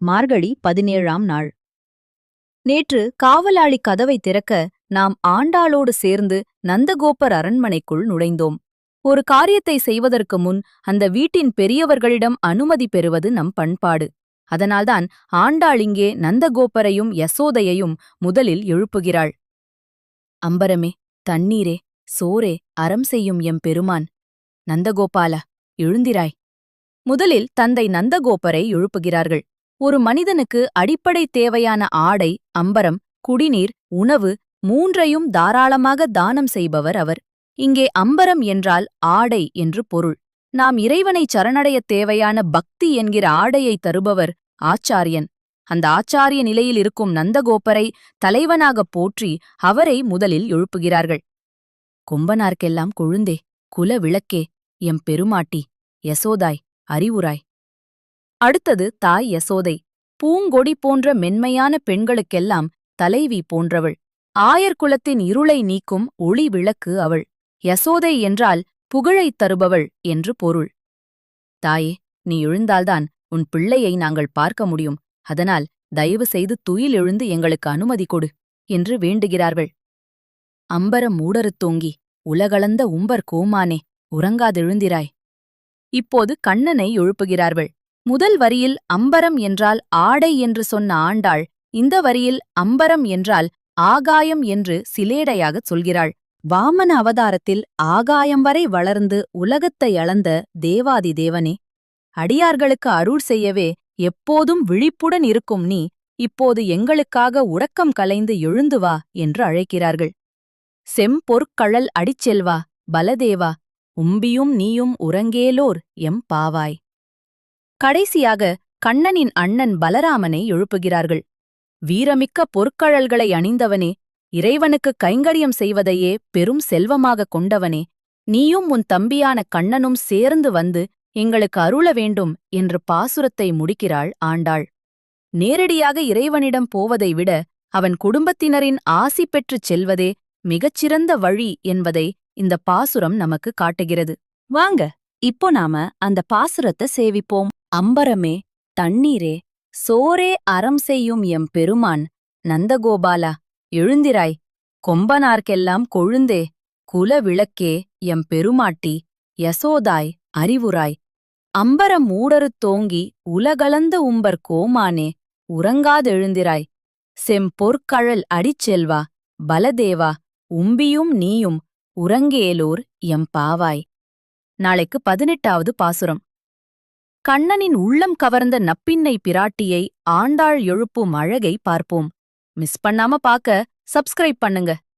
மார்கழி பதினேழாம் நாள். நேற்று காவலாளி கதவை திறக்க நாம் ஆண்டாளோடு சேர்ந்து நந்தகோபர் அரண்மனைக்குள் நுழைந்தோம். ஒரு காரியத்தை செய்வதற்கு முன் அந்த வீட்டின் பெரியவர்களிடம் அனுமதி பெறுவது நம் பண்பாடு. அதனால்தான் ஆண்டாள் இங்கே நந்தகோபரையும் யசோதையையும் முதலில் எழுப்புகிறாள். அம்பரமே தண்ணீரே சோரே அறம் செய்யும் எம் பெருமான். நந்தகோபாலா எழுந்திராய். முதலில் தந்தை நந்தகோபரை எழுப்புகிறார்கள். ஒரு மனிதனுக்கு அடிப்படை தேவையான ஆடை அம்பரம் குடிநீர் உணவு மூன்றையும் தாராளமாக தானம் செய்பவர் அவர். இங்கே அம்பரம் என்றால் ஆடை என்று பொருள். நாம் இறைவனை சரணடையத் தேவையான பக்தி என்கிற ஆடையை தருபவர் ஆச்சாரியன். அந்த ஆச்சாரிய நிலையில் இருக்கும் நந்தகோபரை தலைவனாகப் போற்றி அவரை முதலில் எழுப்புகிறார்கள். கொம்பனார்க்கெல்லாம் கொழுந்தே குல விளக்கே எம் பெருமாட்டி யசோதாய் அறிவுராய் அடுத்தது தாய் யசோதை. பூங்கொடி போன்ற மென்மையான பெண்களுக்கெல்லாம் தலைவி போன்றவள். ஆயர்குலத்தின் இருளை நீக்கும் ஒளி விளக்கு அவள். யசோதை என்றால் புகழைத் தருபவள் என்று பொருள். தாயே நீ எழுந்தால்தான் உன் பிள்ளையை நாங்கள் பார்க்க முடியும். அதனால் தயவு செய்து துயில் எழுந்து எங்களுக்கு அனுமதி கொடு என்று வேண்டுகிறார்கள். அம்பரம் மூடருத் உலகளந்த உம்பர் கோமானே உறங்காதெழுந்திராய். இப்போது கண்ணனை எழுப்புகிறார்கள். முதல் வரியில் அம்பரம் என்றால் ஆடை என்று சொன்ன ஆண்டாள் இந்த வரியில் அம்பரம் என்றால் ஆகாயம் என்று சிலேடையாகச் சொல்கிறாள். வாமன அவதாரத்தில் ஆகாயம் வரை வளர்ந்து உலகத்தை அளந்த தேவாதி தேவனே அடியார்களுக்கு அருள் செய்யவே எப்போதும் விழிப்புடன் இருக்கும் நீ இப்போது எங்களுக்காக உறக்கம் கலைந்து எழுந்து வா என்று அழைக்கிறார்கள். செம்பொற்கழல் அடிச்செல்வா பலதேவா உம்பியும் நீயும் உறங்கேலோர் எம் பாவாய். கடைசியாக கண்ணனின் அண்ணன் பலராமனை எழுப்புகிறார்கள். வீரமிக்க பொற்கழல்களை அணிந்தவனே இறைவனுக்கு கைங்கரியம் செய்வதையே பெரும் செல்வமாகக் கொண்டவனே நீயும் உன் தம்பியான கண்ணனும் சேர்ந்து வந்து எங்களுக்கு அருள வேண்டும் என்று பாசுரத்தை முடிக்கிறாள் ஆண்டாள். நேரடியாக இறைவனிடம் போவதை விட அவன் குடும்பத்தினரின் ஆசி பெற்றுச் செல்வதே மிகச்சிறந்த வழி என்பதை இந்த பாசுரம் நமக்கு காட்டுகிறது. வாங்க இப்போ நாம அந்த பாசுரத்தை சேவிப்போம். அம்பரமே தண்ணீரே சோரே அறம் செய்யும் எம் பெருமான் நந்தகோபாலா எழுந்திராய் கொம்பனார்க்கெல்லாம் கொழுந்தே குல விளக்கே எம் பெருமாட்டி யசோதாய் அறிவுராய். அம்பரம் மூடருத் தோங்கி உலகலந்த உம்பர் கோமானே உறங்காதெழுந்திராய் செம்பொற்கழல் அடிச்செல்வா பலதேவா உம்பியும் நீயும் உறங்கேலோர் எம் பாவாய். நாளைக்கு பதினெட்டாவது பாசுரம். கண்ணனின் உள்ளம் கவர்ந்த நப்பின்னை பிராட்டியை ஆண்டாள் எழுப்பும் அழகை பார்ப்போம். மிஸ் பண்ணாம பாக்க சப்ஸ்கிரைப் பண்ணுங்க.